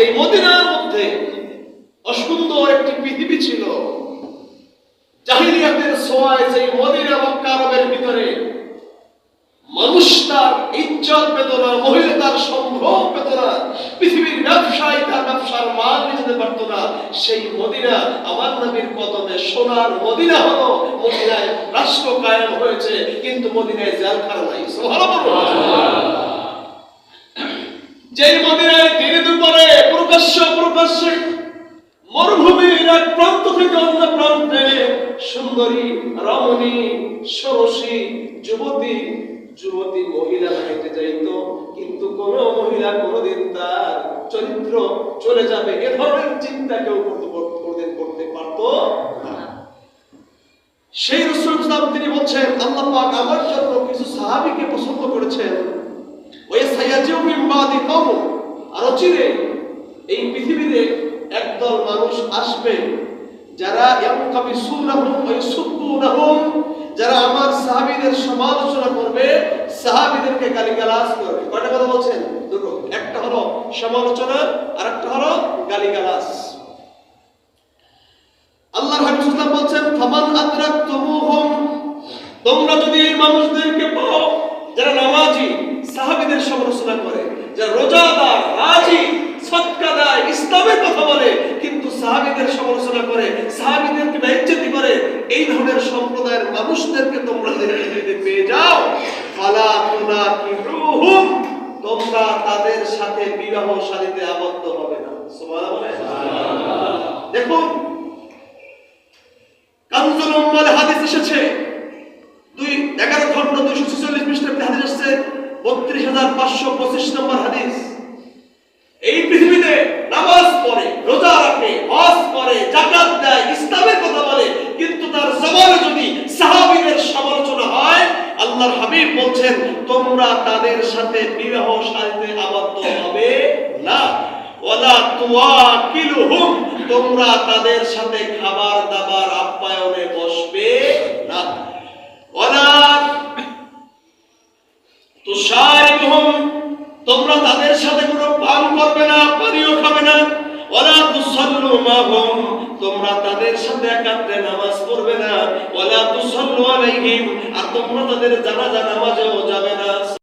যে মদিনার মধ্যে অসুন্দর একটি পৃথিবী ছিল, জাহিলিয়াতের সোয়ায় সেই মদিনা মক্কা আরবের ভিতরে মানুষ তার ইজ্জত পেত না মহিলা তার সম্ভব পেত পৃথিবীর ব্যবসায়ী তার ব্যবসার মাল নিয়ে যেতে পারতো না, সেই মদিনা আমার নবীর কদমে সোনার মদিনা হলো মদিনায় রাষ্ট্র কায়েম হয়েছে, কিন্তু মদিনায় জেলখানা নাই সুবহানাল্লাহ। যেই মদিনায় প্রকাশ্য প্রকাশ্যে মরুভূমির এক প্রান্ত থেকে অন্য প্রান্তে সুন্দরী, রমণী ষোড়শী যুবতী যুবতী মহিলা হেঁটে যাইত, কিন্তু কোন মহিলা কোনদিন তার চরিত্র চলে যাবে, এ ধরনের চিন্তা কেউ কোনদিন করতে পারতো সেই রসুল ইসলাম তিনি বলছেন, আল্লাহ পাক আমার জন্য কিছু সাহাবীকে পছন্দ করেছেন। ওই সাইয়াজিউ মিন বাদি কওম, আর অচিরে এই পৃথিবীতে একদল মানুষ আসবে, যারা যারা আমার সাহাবীদের সমালোচনা করবে, সাহাবীদেরকে গালিগালাজ করবে। কয়টা কথা বলছেন? দুটো। একটা হলো সমালোচনা আর একটা হলো গালিগালাজ। আল্লাহর হাবিব সাল্লাল্লাহু বলছেন, ফামান আদরাকতুমুহুম তোমরা যদি এই মানুষদেরকে পাও, যারা নামাজি, সাহাবীদের সমালোচনা করে, যারা রোজাদার হাজি সদকা দেয় ইসলামের কথা বলে কিন্তু সাহাবীদের সমালোচনা করে সাহাবীদেরকে বেইজ্জতি করে এই ধরনের সম্প্রদায়ের মানুষদেরকে তোমরা যদি পেয়ে যাও। ফালা তুনাকিহুম তোমরা তাদের সাথে বিবাহ শাদীতে আবদ্ধ হবে না। সুবহানাল্লাহ দেখুন কানজুল উম্মাল হাদিস এসেছে। দুই এগারো খন্ড দুইশো ছেচল্লিশ পৃষ্ঠা হাদিস আসছে বত্রিশ হাজার পাঁচশো পঁচিশ নম্বর হাদিস এই পৃথিবীতে নামাজ পড়ে রোজা রাখে হজ করে জাকাত দেয় ইসলামের কথা বলে কিন্তু তার জবানে যদি সাহাবীদের সমালোচনা হয় আল্লাহর হাবিব বলছেন তোমরা তাদের সাথে বিবাহ শাদীতে আবদ্ধ হবে না। ওয়ালা তুয়াকিলুহুম তোমরা তাদের সাথে খাবার দাবার আপ্যায়নে বসবে না। তুশারিকুহুম তোমরা তাদের সাথে কোনো পান করবে না, পানীয় খাবে না। ওয়ালা তুসাল্লু মাহুম, তোমরা তাদের সাথে একাত্রে নামাজ পড়বে না। ওয়ালা তুসাল্লু আলাইহিম, আর তোমরা তাদের জানাজা নামাজেও যাবে না।